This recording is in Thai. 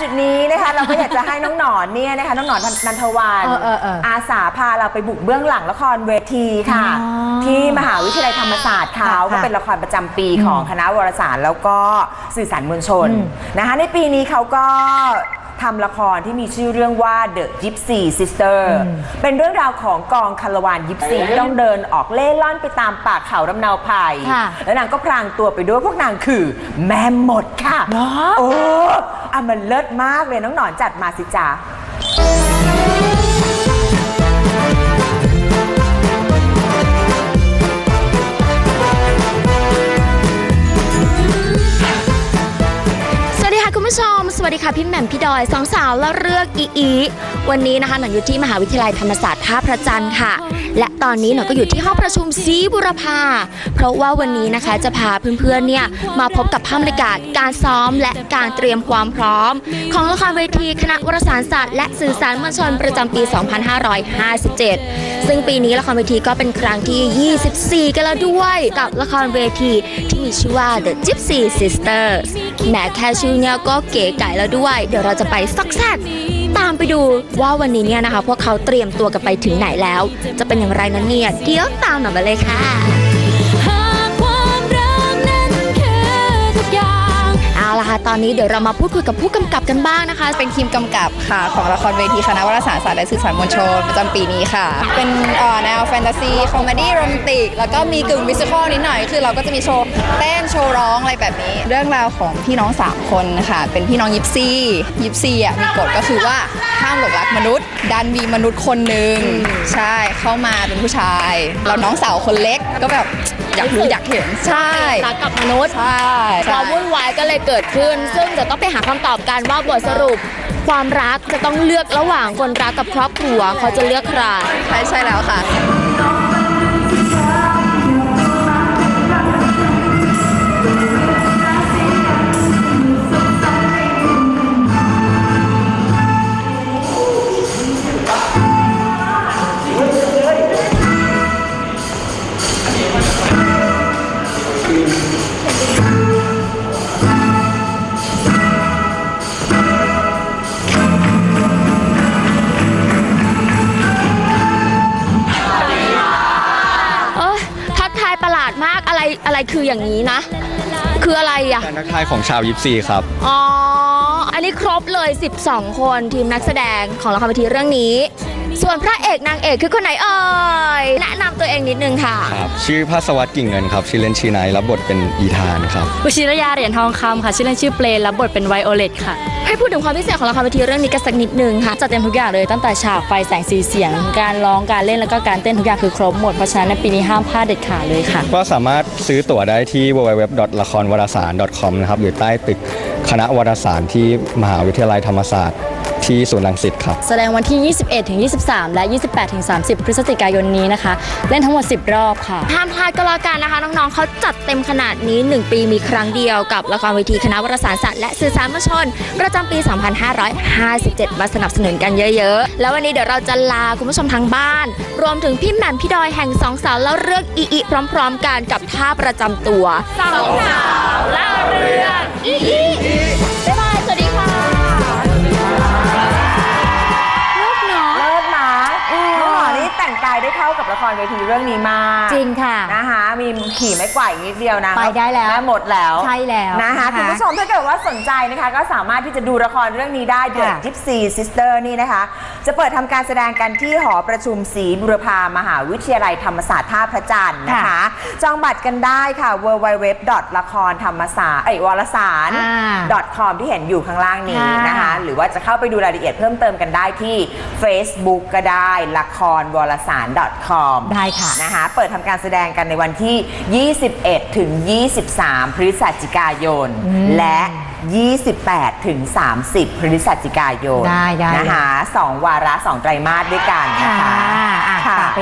จุดนี้นะคะ เราก็อยากจะให้น้องหนอนเนี่ยนะคะน้องหนอนนันทวันเออเออเอออาสาพาเราไปบุกเบื้องหลังละครเวทีค่ะ อ๋อที่มหาวิทยาลัยธรรมศาสตร์เขาค่ะก็เป็นละครประจำปีของคณะวารสารแล้วก็สื่อสารมวลชนอืม นะคะในปีนี้เขาก็ทำละครที่มีชื่อเรื่องว่า The Gypsy Sister เป็นเรื่องราวของกองคารวานยิปซีที่ต้องเดินออกเล่ล่อนไปตามป่าเขาลำเนาไผ่ค่ะ แล้วนางก็พรางตัวไปด้วยพวกนางคือแม่หมดค่ะ เหรอโอ้อะมันเลิศมากเลยน้องหนอนจัดมาสิจ๊ะสวัสดีค่ะคุณผู้ชม สวัสดีค่ะพี่แหม่มพี่ดอยสองสาวและเลือกอีอี วันนี้นะคะหนูอยู่ที่มหาวิทยาลัยธรรมศาสตร์ท่าพระจันทร์ค่ะ และตอนนี้หนูก็อยู่ที่ห้องประชุมศรีบุรพาเพราะว่าวันนี้นะคะจะพาเพื่อนๆเนี่ยมาพบกับภาพบรรยากาศการซ้อมและการเตรียมความพร้อม ของละครเวทีคณะวารสารศาสตร์และสื่อสารมวลชนประจำปี 2557 ซึ่งปีนี้ละครเวทีก็เป็นครั้งที่ 24 กันแล้วด้วยกับละครเวทีที่มีชื่อว่า The Gypsy Sisters แหมแค่ชื่อเนี่ยก็เก๋ไก่แล้วด้วย เดี๋ยวเราจะไปซอกแซกตามไปดูว่าวันนี้เนี่ยนะคะ พวกเขาเตรียมตัวกันไปถึงไหนแล้ว จะเป็นอย่างไรนั้นเนี่ยเดี๋ยวตามหน่อยมาเลยค่ะ ตอนนี้เดี๋ยวเรามาพูดคุยกับผู้กำกับกันบ้างนะคะ เป็นทีมกำกับค่ะของละครเวทีคณะวารสารศาสตร์และสื่อสารมวลชนประจำปีนี้ค่ะ เป็นเอ่อแนวแฟนตาซีคอมเมดี้โรแมนติก แล้วก็มีกึ่งมิวสิควลนิดหน่อย คือเราก็จะมีโชว์เต้นโชว์ร้องอะไรแบบนี้ เรื่องราวของพี่น้อง 3 คนค่ะ เป็นพี่น้องยิปซียิปซีอะมีกฎก็คือว่าห้ามหลงรักมนุษย์ ดันมีมนุษย์คนหนึ่งใช่เข้ามาเป็นผู้ชายแล้วน้องสาวคนเล็กก็แบบ อยากรู้อยากเห็นใช่รักกับมนุษย์ใช่ความวุ่นวายก็เลยเกิดขึ้น ซึ่งจะต้องไปหาคำตอบกันว่าบทสรุป ความรักจะต้องเลือกระหว่างคนรักกับครอบครัวเขาจะเลือกใครใช่ใช่แล้วค่ะ อะไรอะไรคืออย่างนี้นะ คืออะไรอะ การทักทายของชาวยิปซีครับ อ๋อ อันนี้ครบเลย 12 คนทีมนักแสดงของละครเวทีเรื่องนี้ ส่วนพระเอกนางเอกคือคนไหนเอ่ยแนะนำตัวเองนิดนึงค่ะ ครับชื่อภาสวัสดิ์กิ่งเงินครับ ชื่อเล่นชื่อนายรับบทเป็นอีธานครับ วชิรยาเหรียญทองคำค่ะ ชื่อเล่นชื่อเปลนรับบทเป็นไวโอเลตค่ะ ให้พูดถึงความพิเศษของละครเวทีเรื่องนี้กันสักนิดนึงค่ะจัดเต็มทุกอย่างเลยตั้งแต่ฉากไฟแสงสีเสียง การร้องการเล่นแล้วก็การเต้นทุกอย่างคือครบหมดเพราะฉะนั้นในปีนี้ห้ามพลาดเด็ดขาดเลยค่ะ ก็สามารถซื้อตั๋วได้ที่ www ละครวารสาร .com นะครับหรือใต้ตึกคณะวารสารที่มหาวิทยาลัยธรรมศาสตร์ ที่ศูนย์รังสิตครับ แสดงวันที่ 21ถึง23 และ 28ถึง30 พฤศจิกายนนี้นะคะ เล่นทั้งหมด 10 รอบค่ะ ห้ามพลาดก็แล้วกันนะคะ น้องๆเขาจัดเต็มขนาดนี้ 1 ปีมีครั้งเดียวกับละครเวทีคณะวารสารศาสตร์และสื่อสารมวลชน ประจำปี 2557 มาสนับสนุนกันเยอะๆ แล้ววันนี้เดี๋ยวเราจะลาคุณผู้ชมทางบ้าน รวมถึงพี่แหม่มพี่ดอยแห่งสองสาวแล้วเรื่องอีอีพร้อม ๆ กันกับท่าประจำตัวสองสาวเล่าเรื่องอีอี ได้เข้ากับละครเวทีเรื่องนี้มากจริงค่ะ นะคะมีขี่ไม้กวาดอีกนิดเดียวนะไปได้แล้วม่หมดแล้วใช่แล้วนะคะนะคะคุณผู้ชมถ้าเกิดว่าสนใจนะคะ ก็สามารถที่จะดูละครเรื่องนี้ได้ The ค่ะ Gypsy Sister นี่นะคะจะเปิดทำการแสดงกันที่หอประชุมศรีบุรพามหาวิทยาลัยธรรมศาสตร์ท่าพระจันทร์นะคะค่ะจองบัตรกันได้ค่ะ www. ละครธรรมศาสตร์เอ้ยวารสารอ่า .com ที่เห็นอยู่ข้างล่างนี้ค่ะนะคะ หรือว่าจะเข้าไปดูรายละเอียดเพิ่มเติมกันได้ที่ Facebook ก็ได้ละครวารสาร .com ได้ค่ะนะคะเปิดทำการแสดงกันในวันที่ 21 ถึง 23 พฤศจิกายนและ 28 ถึง 30 พฤศจิกายนได้ได้ นะคะสองวาระสองไตรมาสด้วยกันนะคะอะค่ะ ฝากไป